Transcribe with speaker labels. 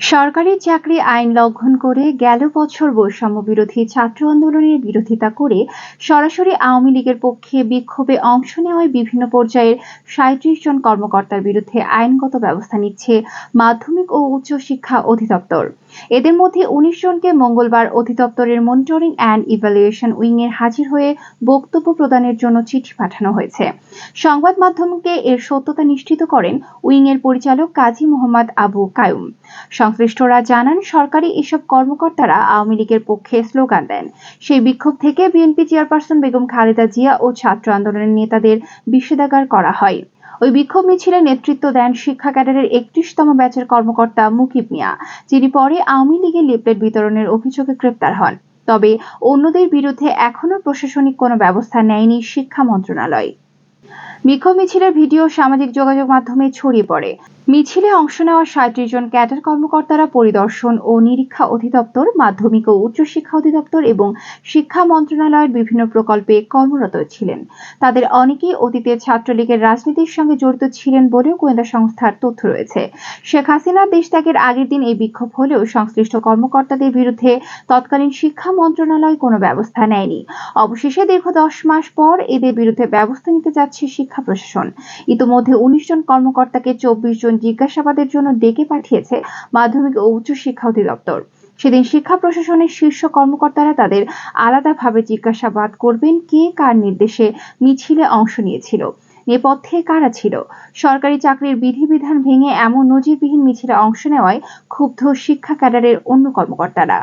Speaker 1: সরকারি চাকরি আইন লঙ্ঘন করে গেল বছর বৈষম্য বিরোধী ছাত্র আন্দোলনের বিরোধিতা করে সরাসরি আওয়ামী লীগের পক্ষে বিক্ষোভে অংশ নেওয়ায় বিভিন্ন পর্যায়ের সাঁত্রিশ জন কর্মকর্তার বিরুদ্ধে আইনগত ব্যবস্থা নিচ্ছে মাধ্যমিক ও উচ্চ শিক্ষা অধিদপ্তর। এদের মধ্যে উনিশ জনকে মঙ্গলবার অধিদপ্তরের মনিটরিং অ্যান্ড ইভ্যালুয়েশন উইংয়ে হাজির হয়ে বক্তব্য প্রদানের জন্য চিঠি পাঠানো হয়েছে। সংবাদ মাধ্যমকে এর সত্যতা নিশ্চিত করেন উইংয়ের পরিচালক কাজী মোহাম্মদ আবু কায়ুম। সংশ্লিষ্টরা জানান, সরকারি এসব কর্মকর্তারা আওয়ামী লীগের পক্ষে স্লোগান দেন। সেই বিক্ষোভ থেকে বিএনপি চেয়ারপারসন বেগম খালেদা জিয়া ও ছাত্র আন্দোলনের নেতাদের বিষেধাগার করা হয়। ওই বিক্ষোভ মিছিলে নেতৃত্ব দেন শিক্ষা ক্যাডারের একত্রিশতম ব্যাচের কর্মকর্তা মুকিব মিয়া, যিনি পরে আওয়ামী লীগের লিফলেট বিতরণের অভিযোগে গ্রেপ্তার হন। তবে অন্যদের বিরুদ্ধে এখনও প্রশাসনিক কোনো ব্যবস্থা নেয়নি শিক্ষা মন্ত্রণালয়। বিক্ষোভ মিছিলের ভিডিও সামাজিক যোগাযোগ মাধ্যমে ছড়িয়ে পড়ে। মিছিলে অংশ নেওয়া সাঁত্রিশ জন ক্যাডার কর্মকর্তারা পরিদর্শন ও নিরীক্ষা অধিদপ্তর, মাধ্যমিক ও উচ্চশিক্ষা অধিদপ্তর এবং শিক্ষা মন্ত্রণালয়ের বিভিন্ন প্রকল্পে কর্মরত ছিলেন। তাদের অনেকেই অতীতে ছাত্রলীগের রাজনীতির সঙ্গে জড়িত ছিলেন বলেও গোয়েন্দা সংস্থার তথ্য রয়েছে। শেখ হাসিনার দেশ ত্যাগের আগের দিন এই বিক্ষোভ হলেও সংশ্লিষ্ট কর্মকর্তাদের বিরুদ্ধে তৎকালীন শিক্ষা মন্ত্রণালয় কোনো ব্যবস্থা নেয়নি। অবশেষে দীর্ঘ দশ মাস পর এদের বিরুদ্ধে ব্যবস্থা নিতে যাচ্ছে শিক্ষা প্রশাসন। ইতোমধ্যে উনিশ জন কর্মকর্তাকে চব্বিশ জন জিজ্ঞাসাবাদের জন্য ডেকে পাঠিয়েছে মাধ্যমিক ও উচ্চ শিক্ষা অধিদপ্তর। সেদিন শিক্ষা প্রশাসনের শীর্ষ কর্মকর্তারা তাদের আলাদাভাবে জিজ্ঞাসাবাদ করবেন কে কার নির্দেশে মিছিলে অংশ নিয়েছিল, নেপথ্যে কারা ছিল। সরকারি চাকরির বিধিবিধান ভেঙে এমন নজিরবিহীন মিছিলে অংশ নেওয়ায় ক্ষুব্ধ শিক্ষা ক্যাডারের অন্য কর্মকর্তারা।